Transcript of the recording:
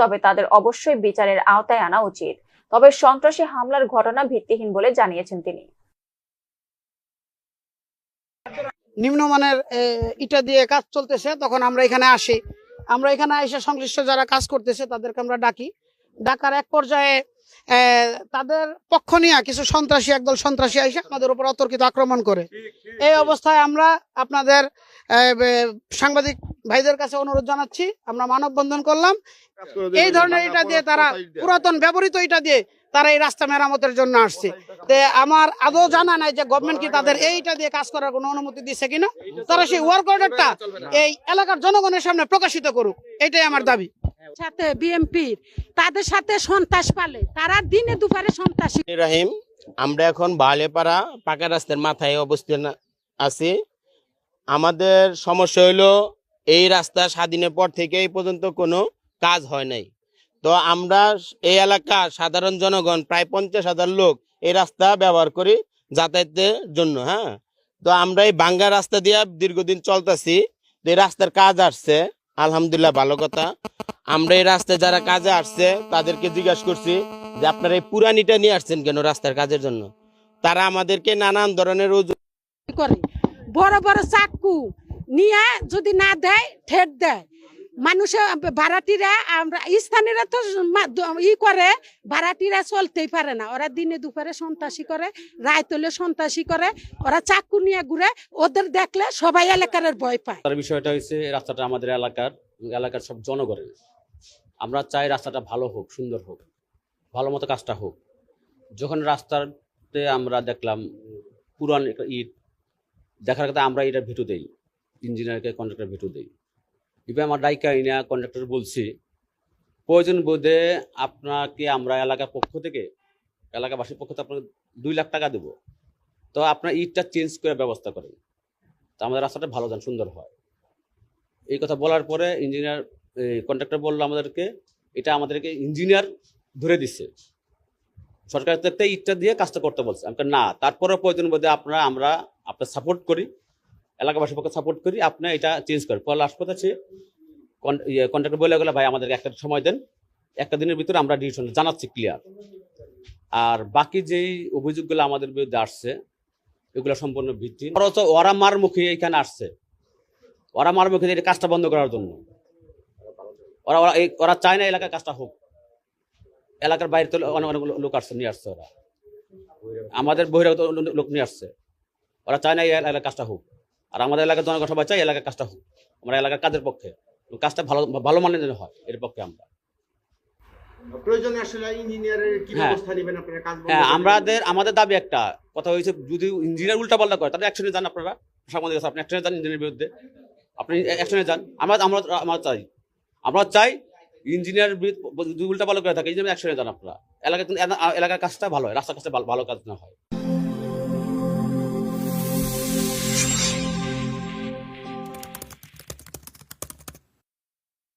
তবে তাদের অবশ্যই বিচারের আওতায় আনা উচিত। তবে সন্ত্রাসী হামলার ঘটনা ভিত্তিহীন বলে জানিয়েছেন তিনি। নিম্নমানের ইটা দিয়ে কাজ চলতেছে, তখন আমরা এখানে আসি। আমরা এখানে এসে সংশ্লিষ্ট যারা কাজ করতেছে, তাদেরকে আমরা ডাকি। ডাকার এক পর্যায়ে তাদের পক্ষ নিয়ে কিছু সন্ত্রাসী একদল সন্ত্রাসী এসে আমাদের উপর অতর্কিত আক্রমণ করে। এই অবস্থায় আমরা আপনাদের সাংবাদিক ভাইদের কাছে অনুরোধ জানাচ্ছি আমরা মানববন্ধন করলাম। এই ধরনের ইটা দিয়ে তারা পুরাতন ব্যবহৃত এটা দিয়ে তারা এই রাস্তা মেরামতের জন্য আসছে। তে আমার আদৌ জানা নাই যে গভর্নমেন্ট কি তাদের এইটা দিয়ে কাজ করার কোনো অনুমতি দিচ্ছে কিনা। তারা সেই ওয়ার্ক অর্ডারটা এই এলাকার জনগণের সামনে প্রকাশিত করুক। এটাই আমার দাবি। সাথে বিএমপির তাদের সাথে সন্ত্রাস পালে। তারা দিনে সন্ত্রাসী। রাহিম, আমরা এখন বালেপাড়া, পাকা রাস্তার মাথায় অবস্থান আছি। আমাদের সমস্যা হলো এই রাস্তা স্বাধীনের পর থেকে এই পর্যন্ত কোনো কাজ হয় নাই। তো আমরা এই এলাকার সাধারণ জনগণ, প্রায় পঞ্চাশ হাজার লোক এই রাস্তা ব্যবহার করি যাতায়াতের জন্য হ্যাঁ? তো আমরা এই বাঙ্গা রাস্তা দিয়ে দীর্ঘদিন চলতেছি এই রাস্তার কাজ আসছে। আলহামদুলিল্লাহ, ভালো কথা। আমরা এই রাস্তায় যারা কাজে আসছে তাদেরকে জিজ্ঞাসা করছি যে আপনারা এই পুরানিটা নিয়ে আসছেন কেন রাস্তার কাজের জন্য? তারা আমাদেরকে নানান ধরনের করে। বড় বড় চাকু নিয়ে যদি না দেয় ঠেট দেয়। মানুষে ভাড়াটিরা আমরা স্থানীয়রা তো ই করে ভাড়াটিরা চলতেই পারে না। ওরা দিনে দুপুরে সন্ত্রাসী করে রায় তোলে সন্ত্রাসী করে। ওরা চাকু নিয়ে ঘুরে ওদের দেখলে সবাই এলাকার ভয় পায়। তার বিষয়টা হচ্ছে রাস্তাটা আমাদের এলাকার এলাকার সব জনগণের। আমরা চাই রাস্তাটা ভালো হোক, সুন্দর হোক, ভালো মতো কাজটা হোক। যখন রাস্তাতে আমরা দেখলাম পুরান ইট, দেখার কথা আমরা এটার ভেটু দেই, ইঞ্জিনিয়ারকে কন্ট্রাক্টর ভেটু দেই। এবার আমার ডাইকা ইনা কন্ট্রাক্টর বলছি, প্রয়োজন বোধে আপনাকে আমরা এলাকার পক্ষ থেকে, এলাকাবাসীর পক্ষ থেকে আপনাকে দুই লাখ টাকা দেবো। তো আপনার ইটটা চেঞ্জ করে ব্যবস্থা করেন। তো আমাদের রাস্তাটা ভালো যান সুন্দর হয়। এই কথা বলার পরে ইঞ্জিনিয়ার কন্ট্রাক্টর বলল আমাদেরকে, এটা আমাদেরকে ইঞ্জিনিয়ার ধরে দিচ্ছে সরকার থেকে ইটটা দিয়ে কাজটা করতে বলছে। আমি না তারপরে প্রয়োজন বোধে আপনারা, আমরা আপনার সাপোর্ট করি, এলাকাবাসীর পক্ষে সাপোর্ট করি, আপনি এটা চেঞ্জ করেন। লাস্ট কথা আছে কন্ট্রাক্টর বলে গেলে, ভাই, আমাদেরকে একটা সময় দেন, একটা দিনের ভিতরে আমরা ডিসিশন জানাচ্ছি ক্লিয়ার আর বাকি যেই অভিযোগগুলো আমাদের বিরুদ্ধে আসছে, এগুলো সম্পূর্ণ ভিত্তি ওরা মার মুখে এখানে আসছে। ওরা মার মুখে কাজটা বন্ধ করার জন্য। ওরা ওরা এই- ওরা চায় না এলাকার কাজটা হোক। এলাকার বাইরে তো অনেক অনেক লোক আসছে নিয়ে আসছে ওরা। আমাদের বহিরাগত লোক নিয়ে আসছে। ওরা চায় না এই এলাকার কাজটা হোক। আর আমাদের এলাকার জনগণ চাই এলাকার কাজটা হোক। আমরা এলাকার কাজের পক্ষে। কাজটা ভালো ভালো মানের যেন হয় এর পক্ষে আমরা। প্রয়োজনে আসলে ইঞ্জিনিয়ারের কি হ্যাঁ। ব্যবস্থা নেবেন আপনারা? কাজ হ্যাঁ আমাদের আমাদের দাবি একটা। কথা হয়েছে যদি ইঞ্জিনিয়ার উল্টা পাল্টা করে তাহলে অ্যাকশনে যান আপনারা। সাংবাদিক আপনি অ্যাকশনে যান ইঞ্জিনিয়ার বিরুদ্ধে। আপনি অ্যাকশনে যান। আমরা আমরা আমরা চাই। আমরা চাই ইঞ্জিনিয়ার উল্টা ভালো করে থাকে, এই জন্য অ্যাকশনে যান আপনারা। এলাকা এলাকার কাজটা ভালো হয়, রাস্তার কাজটা ভালো কাজ না হয়।